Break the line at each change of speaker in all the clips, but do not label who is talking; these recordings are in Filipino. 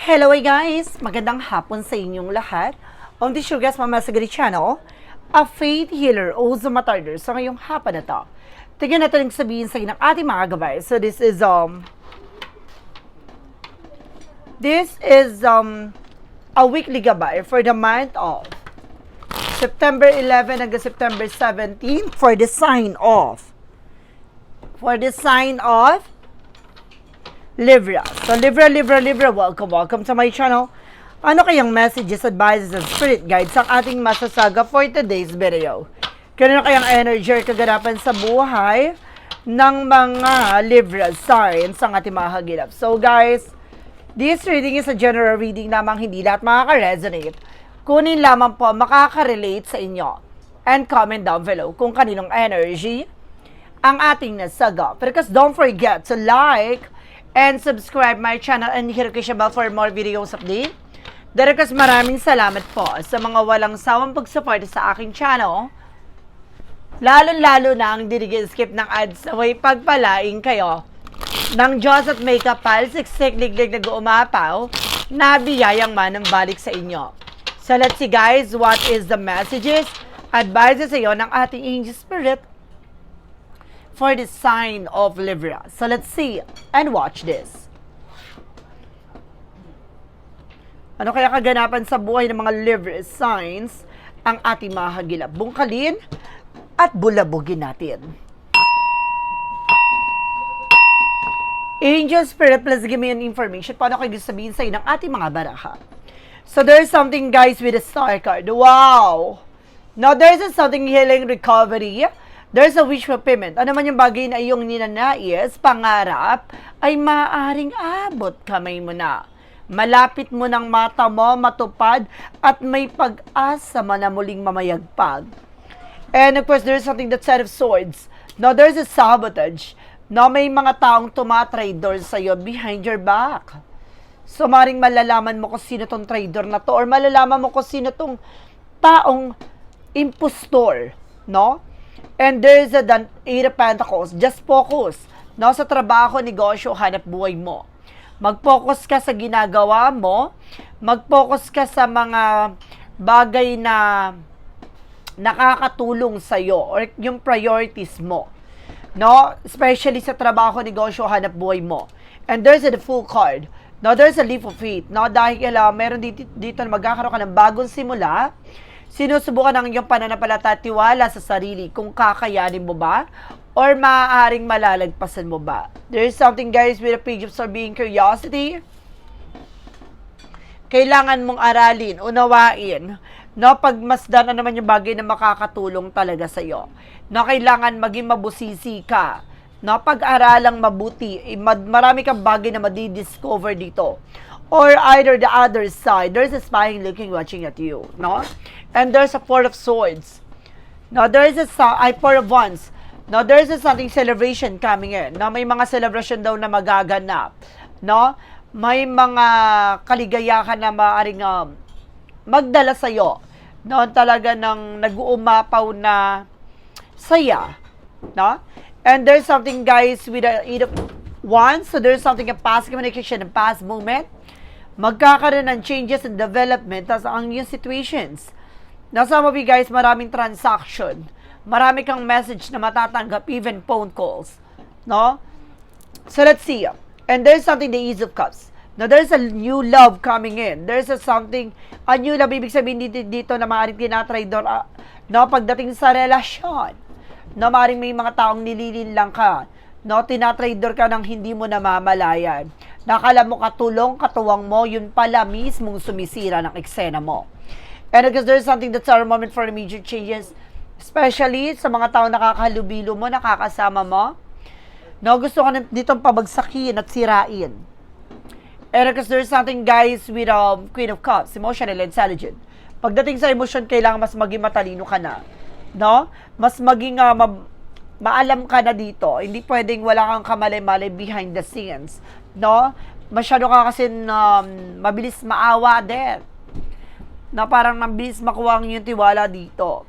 Hello guys! Magandang hapon sa inyong lahat. On show guys, Mama Sagari Channel, a faith healer o Zumatarder sa ngayong hapon na to. Tingnan natin ang sabihin sa ng ating mga gabay. So this is, um, this is, um, a weekly gabay for the month of September 11 hanggang September 17 for the sign of for the sign of Libra. So, Libra, Libra, Libra, welcome, welcome to my channel. Ano kayang messages, advices, and spirit guides ang ating masasaga for today's video? Kano kayang energy or kaganapan sa buhay ng mga Libra signs ang ating mga hagilap? So, guys, this reading is a general reading lamang hindi lahat makaka-resonate. Kunin lamang po makaka-relate sa inyo. And comment down below kung kaninong energy ang ating nasaga. Because don't forget to like and subscribe my channel and hit the bell for more videos update. Darakas maraming salamat po sa mga walang sawang pagsuporta sa aking channel. Lalo-lalo na ang skip ng ads na way pagpalaing kayo ng Diyos at may kapal, siksik, liglig na biyayang manang balik sa inyo. So let's see guys, what is the messages, advices sa iyo ng ating angel spirit for the sign of Libra. So let's see and watch this. Ano kaya kaganapan sa buhay ng mga Libra signs ang ating mga hagilap? Bungkalin at bulabugin natin. Angel Spirit, please give me an information. Paano kayo gusto sabihin sa ng ating mga baraha? So there's something guys with a star card. Wow! Now there's something healing recovery. There's a wish fulfillment. Ano man yung bagay na iyong ninanais, pangarap, ay maaaring abot kamay mo na. Malapit mo ng mata mo matupad at may pag-asa man na muling mamayagpag. And of course, there's something that's set of swords. Now, there's a sabotage. Now, may mga taong tumatraidor sa'yo behind your back. So, maring malalaman mo kung sino tong trader na to or malalaman mo kung sino tong taong impostor, no? And there's a dan- Eight of Pentacles. Just focus, no? Sa trabaho, negosyo, hanap buhay mo. Mag-focus ka sa ginagawa mo. Mag-focus ka sa mga bagay na nakakatulong sa iyo or yung priorities mo. No? Especially sa trabaho, negosyo, hanap buhay mo. And there's a full card. No, there's a leap of faith. No, dahil uh, meron dito, dito magkakaroon ka ng bagong simula, sinusubukan ang iyong pananampalataya at tiwala sa sarili kung kakayanin mo ba or maaaring malalagpasan mo ba. There's something guys with a page of being curiosity. Kailangan mong aralin, unawain, no, pagmasdan na naman yung bagay na makakatulong talaga sa iyo. No, kailangan maging mabusisi ka. No, pag-aralang mabuti, eh, marami kang bagay na madidiscover dito. Or either the other side, there's a spying looking, watching at you, no? And there's a four of swords. No, there's a I four of wands. No, there's a something celebration coming in. No, may mga celebration daw na magaganap. No? May mga kaligayahan na maaring um, magdala sa iyo. No, talaga ng nag-uumapaw na saya. No? And there's something guys with a eight of wands. So there's something a past communication, a past moment. Magkakaroon ng changes and development tas ang yung situations. Now, of you guys, maraming transaction. Marami kang message na matatanggap, even phone calls. No? So, let's see. And there's something, the Ease of Cups. Now, there's a new love coming in. There's a something, a new love, ibig sabihin dito, dito na maaaring tinatraidor, uh, no, pagdating sa relasyon. No, maaaring may mga taong nililin lang ka. No, tinatraidor ka ng hindi mo namamalayan. Nakala mo katulong, katuwang mo, yun pala mismong sumisira ng eksena mo. And because there's something that's our moment for immediate changes, especially sa mga taong nakakahalubilo mo, nakakasama mo, no, gusto ka na ditong pabagsakin at sirain. And because there's something, guys, with um, Queen of Cups, emotional intelligent. Pagdating sa emotion, kailangan mas maging matalino ka na. No? Mas maging uh, ma- maalam ka na dito. Hindi pwedeng wala kang kamalay-malay behind the scenes. No? Masyado ka kasi um, mabilis maawa din. Na parang mabilis makuha ang yung tiwala dito.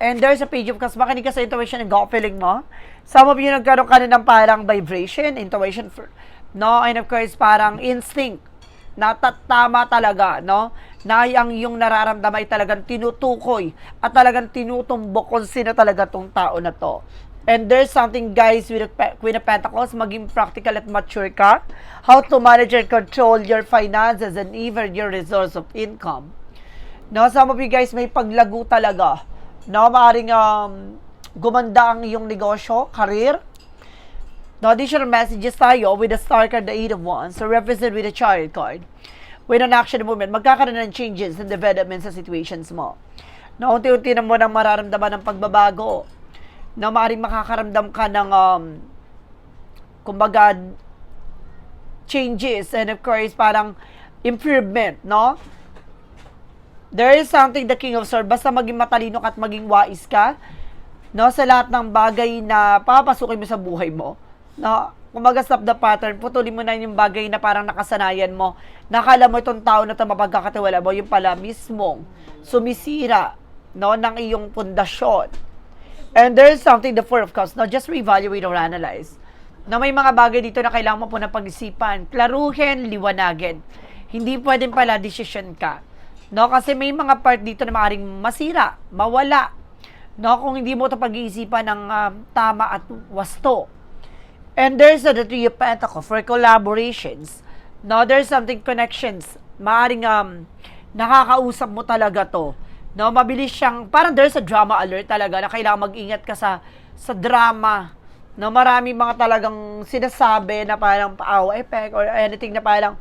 And there's a page of kas makinig ka sa intuition and gut feeling mo. Some of you nagkaroon ka ng parang vibration, intuition, for, no? And of course, parang instinct na ta- tama talaga, no? Na ang yung nararamdaman ay talagang tinutukoy at talagang tinutumbok kung sino talaga tong tao na to. And there's something, guys, with Queen of Pentacles, maging practical at mature ka. How to manage and control your finances and even your resource of income. No, some of you guys may paglago talaga. No, maaaring um, gumanda ang iyong negosyo, career. No, additional messages tayo with the star card, the eight of wands, so represent with the chariot card. With an action movement, magkakaroon ng changes and development sa situations mo. No, unti-unti na mo nang mararamdaman ng pagbabago. No, maaaring makakaramdam ka ng, um, kumbaga, changes and of course, parang improvement, no? There is something the King of Swords, basta maging matalino ka at maging wais ka, no, sa lahat ng bagay na papasukin mo sa buhay mo, no, kumaga stop the pattern, putulin mo na yung bagay na parang nakasanayan mo, nakala mo itong tao na ito mapagkakatiwala mo, yung pala mismong sumisira, no, ng iyong pundasyon. And there is something, the Four of Cups, no, just reevaluate or analyze. Na may mga bagay dito na kailangan mo po na pag-isipan, klaruhin, liwanagin. Hindi pwedeng pala decision ka. No, kasi may mga part dito na maaaring masira, mawala. No, kung hindi mo ito pag-iisipan ng um, tama at wasto. And there's a of Pentacles for collaborations. No, there's something connections. Maaring um, nakakausap mo talaga to. No, mabilis siyang, parang there's a drama alert talaga na kailangan mag-ingat ka sa, sa drama. No, marami mga talagang sinasabi na parang paaw effect or anything na parang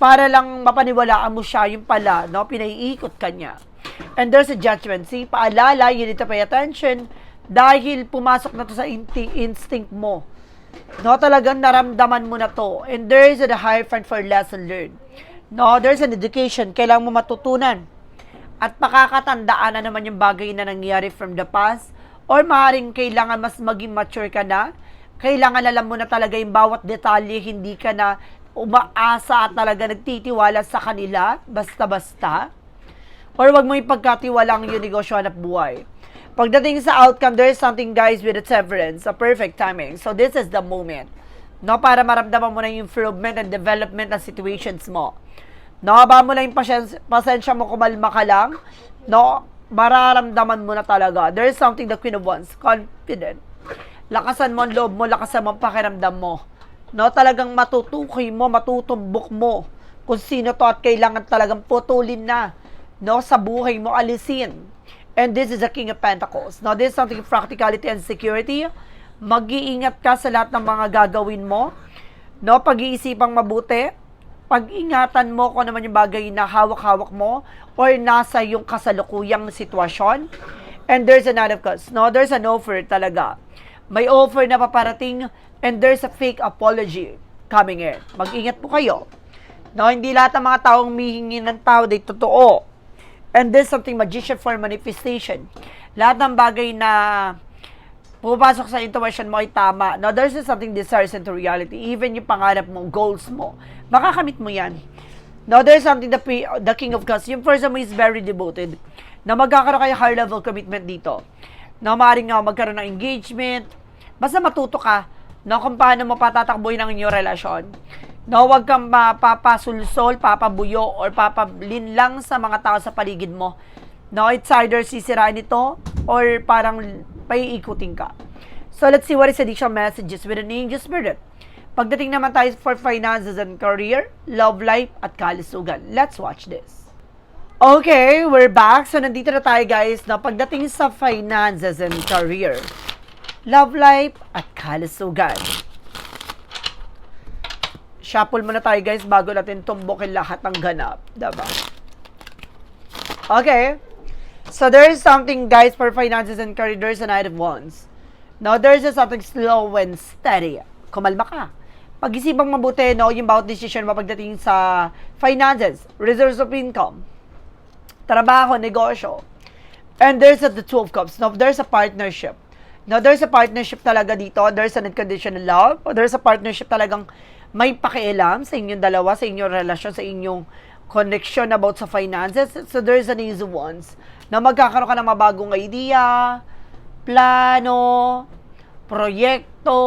para lang mapaniwalaan mo siya yung pala, no, pinaiikot ka niya. And there's a judgment. See, paalala, you need to pay attention dahil pumasok na to sa inti- instinct mo. No, talagang naramdaman mo na to. And there is a higher front for lesson learned. No, there's an education. Kailangan mo matutunan. At pakakatandaan na naman yung bagay na nangyari from the past. Or maaaring kailangan mas maging mature ka na. Kailangan alam mo na talaga yung bawat detalye. Hindi ka na umaasa at talaga nagtitiwala sa kanila. Basta-basta. Or wag mo ipagkatiwala ang iyong negosyo at buhay. Pagdating sa outcome, there is something guys with a severance, a perfect timing. So this is the moment. No, para maramdaman mo na yung improvement and development ng situations mo. No, ba mo na yung pasensya, pasensya mo kumalma ka lang. No, mararamdaman mo na talaga. There is something the Queen of Wands, confident. Lakasan mo ang loob mo, lakasan mo ang pakiramdam mo. No, talagang matutukoy mo, matutumbok mo kung sino to at kailangan talagang putulin na no, sa buhay mo, alisin. And this is the King of Pentacles. Now, this is something practicality and security. Mag-iingat ka sa lahat ng mga gagawin mo. No, pag-iisipang mabuti. Pag-ingatan mo kung ano naman yung bagay na hawak-hawak mo or nasa yung kasalukuyang sitwasyon. And there's another cause. No, there's an offer talaga. May offer na paparating and there's a fake apology coming in. Mag-ingat po kayo. No, hindi lahat ng mga taong mihingi ng tao ay totoo. And there's something magician for manifestation. Lahat ng bagay na pumapasok sa intuition mo ay tama. No, there's something desires into reality. Even yung pangarap mo, goals mo, makakamit mo yan. No, there's something the, the King of Cups, yung person mo is very devoted. Na magkakaroon kayo high level commitment dito. No, maaaring nga magkaroon ng engagement. Basta matuto ka no, kung paano mo patatakbuhin ang inyong relasyon. No, wag kang mapapasulsol, papabuyo, or papablin lang sa mga tao sa paligid mo. No, it's either sisirain ito, or parang paiikutin ka. So, let's see what is additional messages with an angel spirit. Pagdating naman tayo for finances and career, love life, at kalusugan. Let's watch this. Okay, we're back. So, nandito na tayo guys na pagdating sa finances and career, love life, at kalusugan. Shuffle muna tayo guys bago natin tumbukin lahat ng ganap. Diba? Okay. So there is something guys for finances and career. There's a Knight of Wands. Now there's just something slow and steady. Kumalma ka. Pag-isipang mabuti, no, yung bawat decision mo pagdating sa finances, reserves of income, trabaho, negosyo. And there's a, the Two of Cups. Now, there's a partnership. Now, there's a partnership talaga dito. There's an unconditional love. There's a partnership talagang may pakialam sa inyong dalawa, sa inyong relasyon, sa inyong connection about sa finances. So, there's an easy ones na magkakaroon ka ng mabagong idea, plano, proyekto,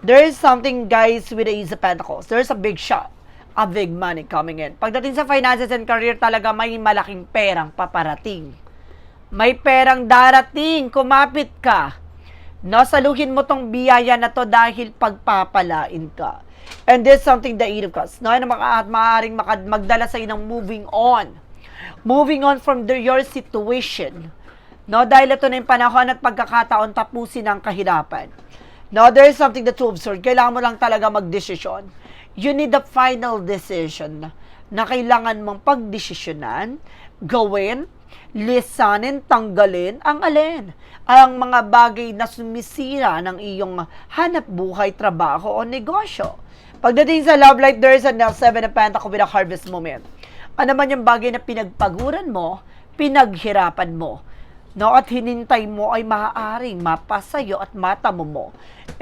there is something, guys, with the Ace of Pentacles. There's a big shot, a big money coming in. Pagdating sa finances and career, talaga may malaking perang paparating. May perang darating, kumapit ka. No, saluhin mo tong biyaya na to dahil pagpapalain ka. And there's something eight of cups. No, na maka, maaaring maka, magdala sa ng moving on. Moving on from the, your situation. No, dahil ito na yung panahon at pagkakataon tapusin ang kahirapan. No, there is something that to observe. Kailangan mo lang talaga magdesisyon. You need the final decision na kailangan mong pagdesisyonan, gawin, lisanin, tanggalin ang alin. Ang mga bagay na sumisira ng iyong hanap buhay, trabaho o negosyo. Pagdating sa love life, there is a seven of pentacles with a harvest moment. Ano man yung bagay na pinagpaguran mo, pinaghirapan mo, no? At hinintay mo ay maaaring mapasayo at matamo mo.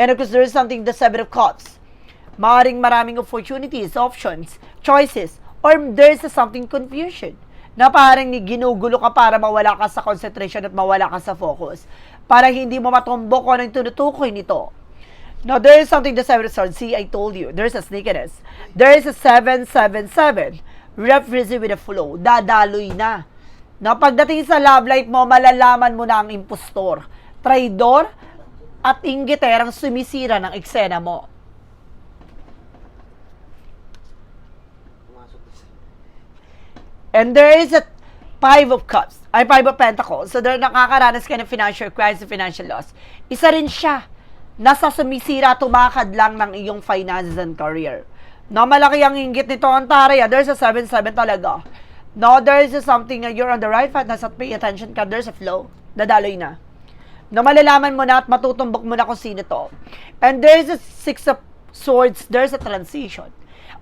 And of course, there is something, the seven of cups. Maaring maraming opportunities, options, choices, or there is something confusion na parang ni ginugulo ka para mawala ka sa concentration at mawala ka sa focus. Para hindi mo matumbok kung anong tinutukoy nito. Now, there is something the seven swords. See, I told you, there's a sneakiness. There is a 777. Represent with a flow. Dadaloy na. Now, pagdating sa love life mo, malalaman mo na ang impostor, traidor, at inggiterang sumisira ng eksena mo. And there is a Five of Cups, ay Five of Pentacles. So, there nakakaranas ka ng financial crisis, financial loss. Isa rin siya. Nasa sumisira, tumakad lang ng iyong finances and career. No, malaki ang inggit nito ang. There's a 7-7 talaga. No, there is a something na you're on the right path, nasa pay attention ka, there's a flow. Dadaloy na. No, malalaman mo na at matutumbok mo na kung sino to. And there's a Six of Swords, there's a transition.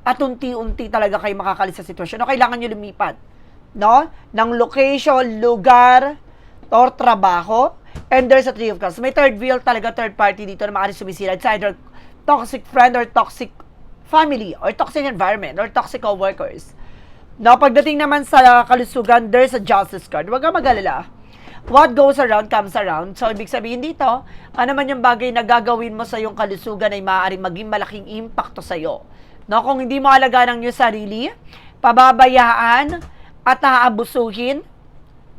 At unti-unti talaga kayo makakalis sa sitwasyon. No, kailangan nyo lumipat. No? Ng location, lugar, or trabaho. And there's a three of cups. May third wheel talaga, third party dito na maaaring sumisira. It's either toxic friend or toxic family or toxic environment or toxic co-workers. No, pagdating naman sa kalusugan, there's a justice card. Huwag kang mag-alala. What goes around comes around. So, ibig sabihin dito, ano man yung bagay na gagawin mo sa iyong kalusugan ay maaaring maging malaking impacto sa iyo. No, kung hindi mo alagaan ang iyong sarili, pababayaan at aabusuhin,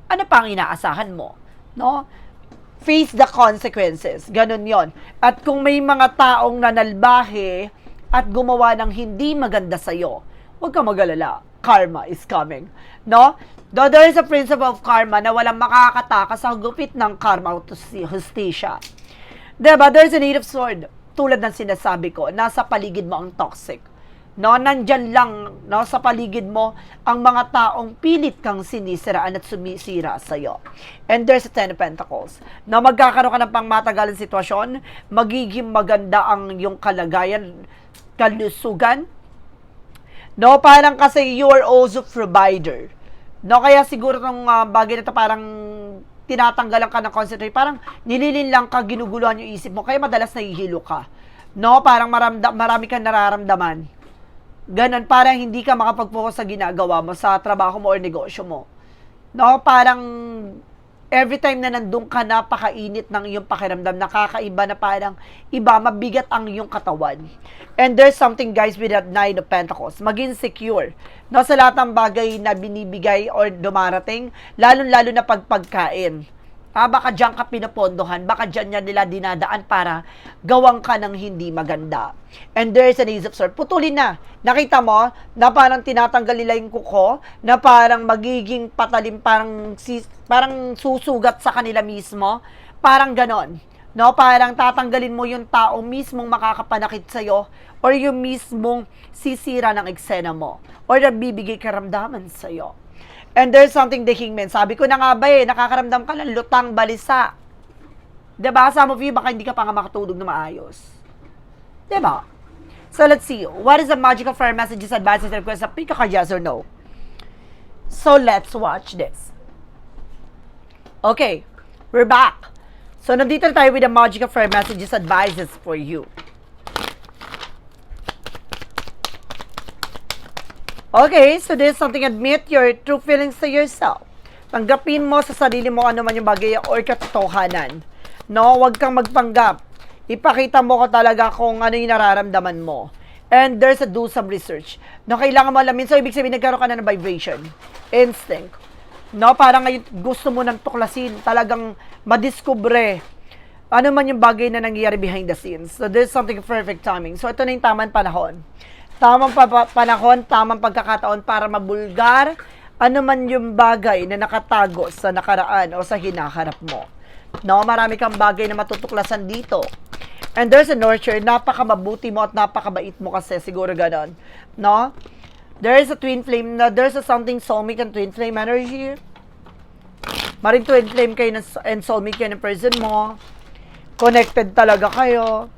ano pa ang inaasahan mo? No? Face the consequences. Ganon yon. At kung may mga taong nanalbahe at gumawa ng hindi maganda sa'yo, huwag kang magalala. Karma is coming. No? Though there is a principle of karma na walang makakataka sa gupit ng karma o justisya. Diba? There's a need of sword. Tulad ng sinasabi ko, nasa paligid mo ang toxic. No, nandyan lang no, sa paligid mo ang mga taong pilit kang sinisiraan at sumisira sa iyo. And there's a Ten of Pentacles. Na magkakaroon ka ng pangmatagalan sitwasyon, magiging maganda ang iyong kalagayan, kalusugan. No, parang kasi you are also provider. No, kaya siguro tong uh, bagay na to parang tinatanggalan ka ng concentrate, parang nililin lang ka, ginuguluhan yung isip mo, kaya madalas nahihilo ka. No, parang maramda, marami kang nararamdaman. Ganon, parang hindi ka makapag-focus sa ginagawa mo, sa trabaho mo or negosyo mo. No, parang every time na nandun ka, napakainit ng iyong pakiramdam, nakakaiba na parang iba, mabigat ang iyong katawan. And there's something, guys, with that Nine of Pentacles. Maging secure. No, sa lahat ng bagay na binibigay or dumarating, lalong-lalo na pagpagkain. Ah, baka diyan ka pinapondohan, baka diyan niya nila dinadaan para gawang ka ng hindi maganda. And there's an ace of swords. Putulin na. Nakita mo na parang tinatanggal nila yung kuko, na parang magiging patalim, parang, si, parang susugat sa kanila mismo. Parang ganon. No, parang tatanggalin mo yung tao mismong makakapanakit sa'yo or yung mismong sisira ng eksena mo or nagbibigay karamdaman sa'yo. And there's something the hangman. Sabi ko na nga ba eh, nakakaramdam ka ng lutang balisa. Diba? Some of you, baka hindi ka pa nga makatulog na maayos. Diba? So let's see. What is the magical fire messages, advices, and requests? Pick ka yes or no. So let's watch this. Okay. We're back. So nandito na tayo with the magical fire messages, advices for you. Okay, so this is something admit your true feelings to yourself. Tanggapin mo sa sarili mo ano man yung bagay or katotohanan. No, wag kang magpanggap. Ipakita mo ko talaga kung ano yung nararamdaman mo. And there's a do some research. No, kailangan mo alamin. So, ibig sabihin, nagkaroon ka na ng vibration. Instinct. No, parang ngayon gusto mo nang tuklasin, talagang madiskubre ano man yung bagay na nangyayari behind the scenes. So, there's something perfect timing. So, ito na yung tamang panahon. Tamang pa- pa- panahon, tamang pagkakataon para mabulgar ano man yung bagay na nakatago sa nakaraan o sa hinaharap mo. No, marami kang bagay na matutuklasan dito. And there's a nurture, napakamabuti mo at napakabait mo kasi siguro ganon. No? There is a twin flame na there's a something soulmate and twin flame energy. Maring twin flame kayo ng- and soulmate kayo ng person mo. Connected talaga kayo.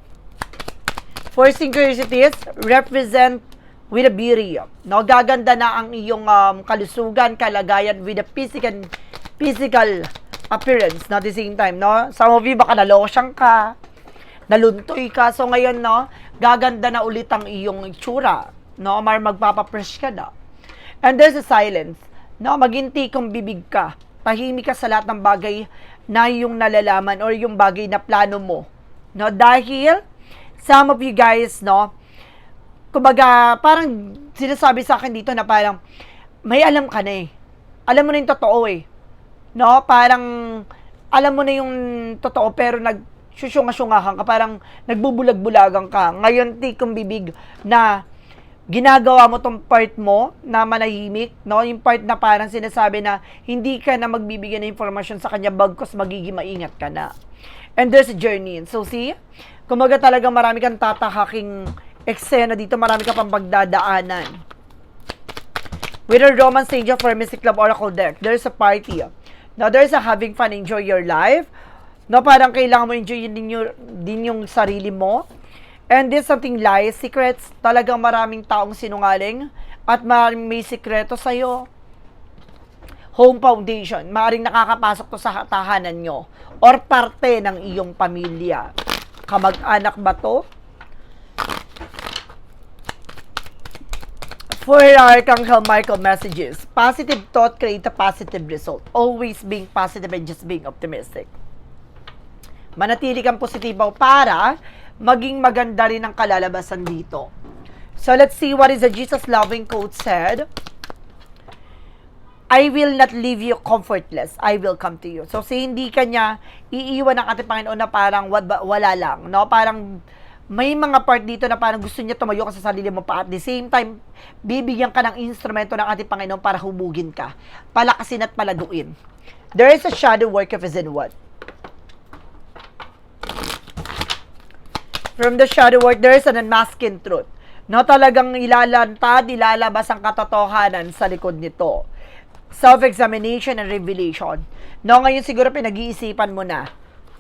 For synchronicities, represent with a beauty. No, gaganda na ang iyong um, kalusugan, kalagayan with a physical physical appearance no, at the same time, no? Some of you baka nalosyang ka, naluntoy ka. So ngayon, no, gaganda na ulit ang iyong itsura. No, mar magpapapresh ka na. And there's a silence. No, maginti kung bibig ka. Tahimik ka sa lahat ng bagay na yung nalalaman or yung bagay na plano mo. No, dahil some of you guys, no, kumbaga, parang sinasabi sa akin dito na parang may alam ka na eh. Alam mo na yung totoo eh. No? Parang alam mo na yung totoo pero nag susyunga-syungahan ka, parang nagbubulag-bulagan ka. Ngayon, ti kong bibig na ginagawa mo tong part mo na manahimik, no? Yung part na parang sinasabi na hindi ka na magbibigay ng informasyon sa kanya bagkos magiging maingat ka na. And there's a journey. So see, kumaga talaga marami kang tatahaking eksena dito, marami ka pang pagdadaanan. With a romance angel for Mystic Love Oracle deck, there's a party. Now, there's a having fun, enjoy your life. No, parang kailangan mo enjoy din yung, din yung sarili mo. And there's something lies, secrets. Talagang maraming taong sinungaling at maraming may sikreto sa'yo. Home foundation. Maring nakakapasok to sa tahanan nyo or parte ng iyong pamilya. Kamag-anak ba to? For Archangel Michael messages, positive thought create a positive result. Always being positive and just being optimistic. Manatili kang positibo para maging maganda rin ang kalalabasan dito. So let's see what is the Jesus loving quote said. I will not leave you comfortless. I will come to you. So, si hindi kanya iiwan ng ating Panginoon na parang wala lang, no? Parang may mga part dito na parang gusto niya tumayo ka sa sarili mo pa at the same time, bibigyan ka ng instrumento ng ating Panginoon para hubugin ka, palakasin at palaguin. There is a shadow work of his in what? From the shadow work, there is an unmasking truth. No, talagang ilalantad, ilalabas ang katotohanan sa likod nito. Self-examination and revelation. No, ngayon siguro pinag-iisipan mo na.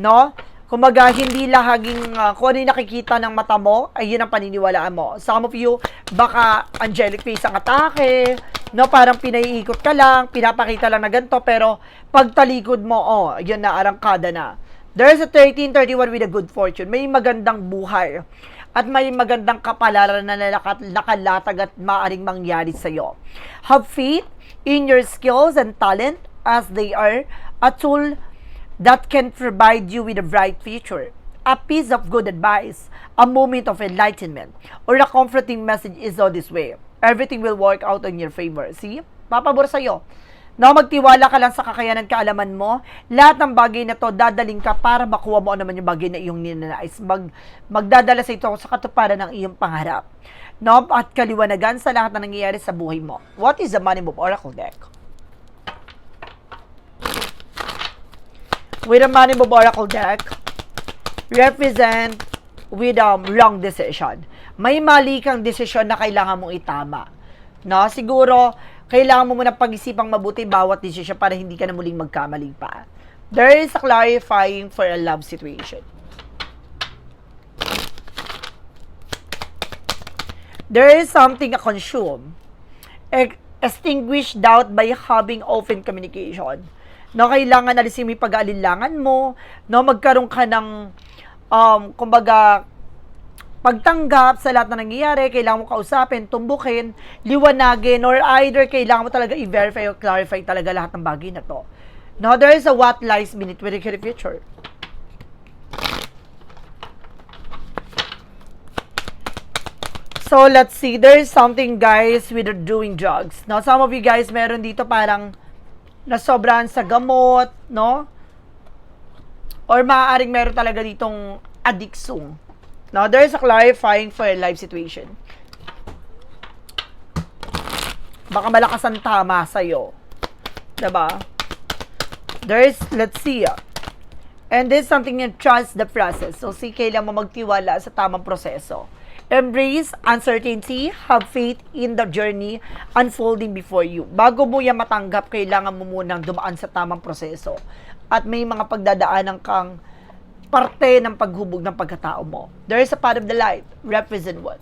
No? Kumaga, hindi lahaging uh, kung ano yung nakikita ng mata mo, ay yun ang paniniwalaan mo. Some of you, baka angelic face ang atake, no, parang pinaiikot ka lang, pinapakita lang na ganito, pero pagtalikod mo, oh, yun na, arangkada na. There's a 1331 with a good fortune. May magandang buhay. At may magandang kapalaran na nakalatag at maaring mangyari sa'yo. Have faith in your skills and talent as they are a tool that can provide you with a bright future. A piece of good advice, a moment of enlightenment, or a comforting message is all this way. Everything will work out in your favor. See? Papabor sa'yo. No, magtiwala ka lang sa kakayanan kaalaman mo. Lahat ng bagay na to, dadaling ka para makuha mo ano naman yung bagay na iyong ninanais. Mag, magdadala sa ito sa katuparan ng iyong pangarap. No, at kaliwanagan sa lahat na nangyayari sa buhay mo. What is the Money Move Oracle deck? With a Money Move Oracle deck, represent with um, wrong decision. May mali kang desisyon na kailangan mong itama. No, siguro kailangan mo muna pag-isipang mabuti bawat desisyon para hindi ka na muling magkamali pa. There is a clarifying for a love situation. There is something to consume. Extinguish doubt by having open communication. No, kailangan alisin mo yung pag-aalinlangan mo, no, magkaroon ka ng, um, kumbaga, pagtanggap sa lahat na nangyayari, kailangan mo kausapin, tumbukin, liwanagin, or either kailangan mo talaga i-verify o clarify talaga lahat ng bagay na to. No, there is a what lies beneath with the future. So, let's see. There's something, guys, with doing drugs. No, some of you guys, meron dito parang nasobrahan sa gamot, no? Or maaaring meron talaga ditong addiction. Now, there's a clarifying for your life situation. Baka malakas ang tama sa'yo. Diba? There's, let's see, ah. And this is something you trust the process. So, si kailan mo magtiwala sa tamang proseso. Embrace uncertainty, have faith in the journey unfolding before you. Bago mo yan matanggap, kailangan mo munang dumaan sa tamang proseso. At may mga pagdadaanan kang parte ng paghubog ng pagkatao mo. There is a part of the light. Represent what?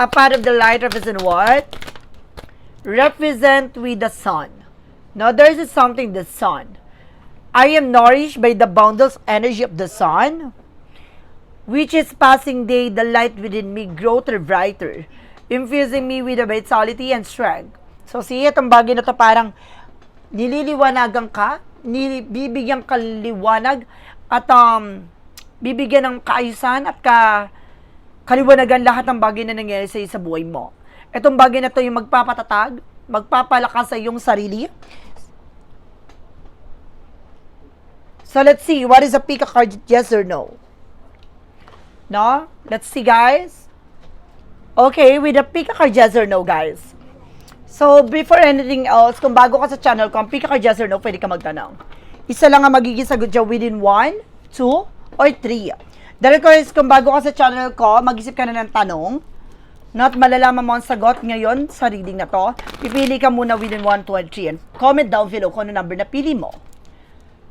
A part of the light represent what? Represent with the sun. Now, there is something, the sun. I am nourished by the boundless energy of the sun, which is passing day, the light within me growth brighter, infusing me with a vitality and strength. So, see, itong bagay na to parang nililiwanagan ka, bibigyan ka liwanag, at um, bibigyan ng kaayusan at ka, kaliwanagan lahat ng bagay na nangyayari sa sa buhay mo. Itong bagay na to yung magpapatatag, magpapalakas sa iyong sarili. So let's see, what is a pick a card, yes or no? No? Let's see, guys. Okay, with a pick card, yes or no, guys. So, before anything else, kung bago ka sa channel ko, ang pick card, yes or no, pwede ka magtanong. Isa lang ang magiging sagot dyan within 1, 2, or 3. Dahil ko is, kung bago ka sa channel ko, mag-isip ka na ng tanong, not malalaman mo ang sagot ngayon sa reading na to, pipili ka muna within 1, 2, or 3, and comment down below kung ano number na pili mo.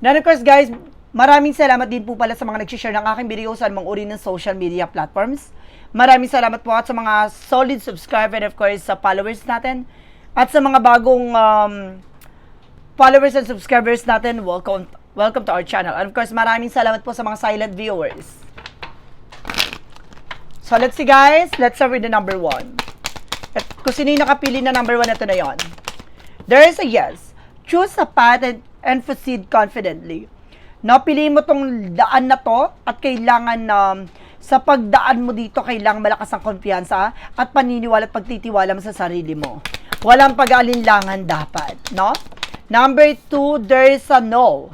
Of course guys, maraming salamat din po pala sa mga nag-share ng aking video sa mga uri ng social media platforms. Maraming salamat po at sa mga solid subscriber and of course sa followers natin. At sa mga bagong um, followers and subscribers natin, welcome welcome to our channel. And of course, maraming salamat po sa mga silent viewers. So let's see guys, let's start with the number one. At kung sino yung nakapili na number one, ito na yon. There is a yes. Choose a path and, and proceed confidently. No, piliin mo tong daan na to at kailangan um, sa pagdaan mo dito, kailangan malakas ang kumpiyansa at paniniwala at pagtitiwala mo sa sarili mo. Walang pag-alinlangan dapat, no? Number two, there is a no.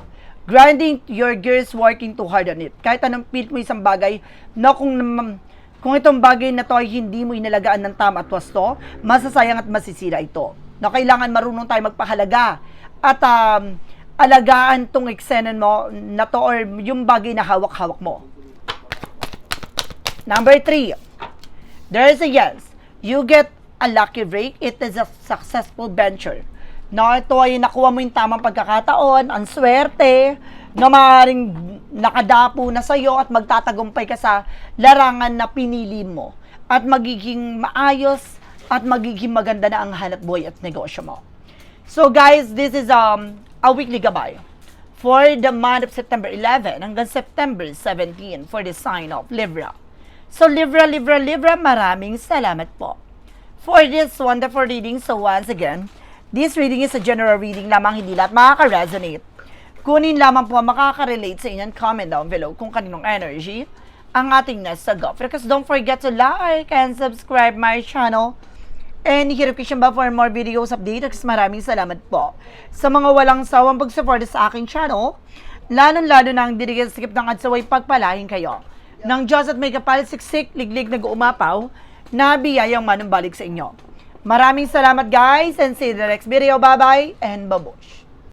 Grinding your gears, working too hard on it. Kahit anong pilit mo isang bagay, no, kung nam- kung itong bagay na to ay hindi mo inalagaan ng tama at wasto, masasayang at masisira ito. No, kailangan marunong tayo magpahalaga at um, alagaan tong eksenan mo na to or yung bagay na hawak-hawak mo. Number three, there is a yes. You get a lucky break. It is a successful venture. No, ito ay nakuha mo yung tamang pagkakataon, ang swerte, na maaaring nakadapo na sa'yo at magtatagumpay ka sa larangan na pinili mo. At magiging maayos at magiging maganda na ang hanap buhay at negosyo mo. So guys, this is um, a weekly gabay for the month of September 11 hanggang September 17 for the sign of Libra. So Libra, Libra, Libra, maraming salamat po for this wonderful reading. So once again, this reading is a general reading lamang, hindi lahat makaka-resonate. Kunin lamang po makaka-relate sa inyo and comment down below kung kaninong energy ang ating nasa go. Because don't forget to like and subscribe my channel and hit notification bell for more videos updates. Maraming salamat po sa mga walang sawang pag-support sa aking channel. Lalo-lalo na ang dirigil skip ng adsaway pagpalahin kayo. Nang Diyos at may kapal siksik, liglig nag-uumapaw, na biyayang manumbalik sa inyo. Maraming salamat guys and see you in the next video. Bye-bye and babush!